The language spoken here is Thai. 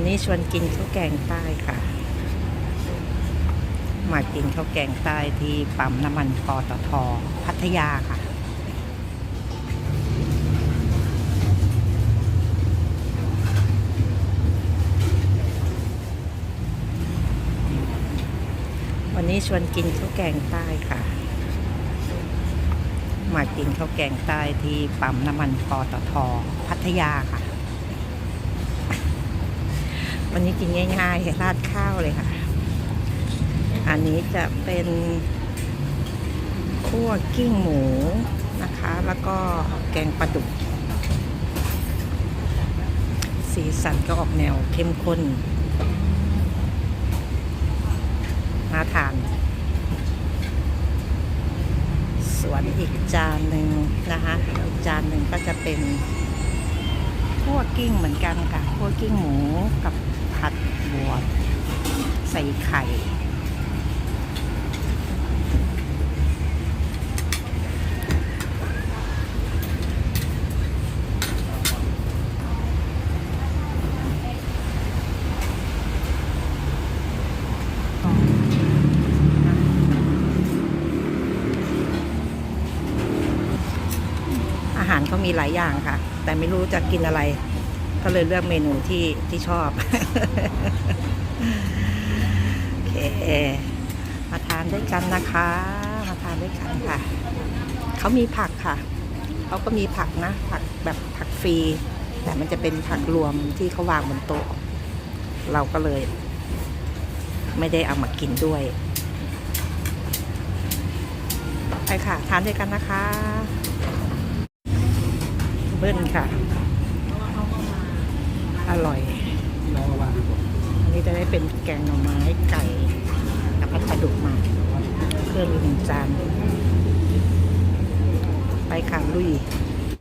วันนี้ชวนกินข้าวแกงใต้ค่ะ มากินข้าวแกงใต้ที่ปั๊มน้ำมันปตทพัทยาค่ะ วันนี้ชวนกินข้าวแกงใต้ค่ะ มากินข้าวแกงใต้ที่ปั๊มน้ำมันปตทพัทยาค่ะ วันนี้กินง่ายๆราดข้าวเลยค่ะ อันนี้จะเป็นคั่วกิ้งหมูนะคะ แล้วก็แกงปลาดุก สีสันก็ออกแนวเข้มข้นน่าทาน ส่วนอีกจานหนึ่งนะคะอีกจานหนึ่งก็จะเป็นคั่วกิ้งเหมือนกันค่ะคั่วกิ้งหมูกับ ผัดบวบใส่ไข่อาหารเขามีหลายอย่างค่ะ แต่ไม่รู้จะกินอะไร ก็เลยเลือกเมนูที่ที่ชอบ โอเค มาทานด้วยกันนะคะ มาทานด้วยกันค่ะ เขามีผักค่ะ เขาก็มีผักนะ ผักแบบผักฟรี แต่มันจะเป็นผักรวมที่เขาวางบนโต๊ะ เราก็เลย ไม่ได้เอามากินด้วย ไปค่ะ ทานด้วยกันนะคะ เบิ้ลค่ะ อร่อยอันนี้จะได้เป็นแกงหน่อไม้ไก่กับผัดปลาดุกมาเครื่องอีกหนึ่งจานไปค่ะลุย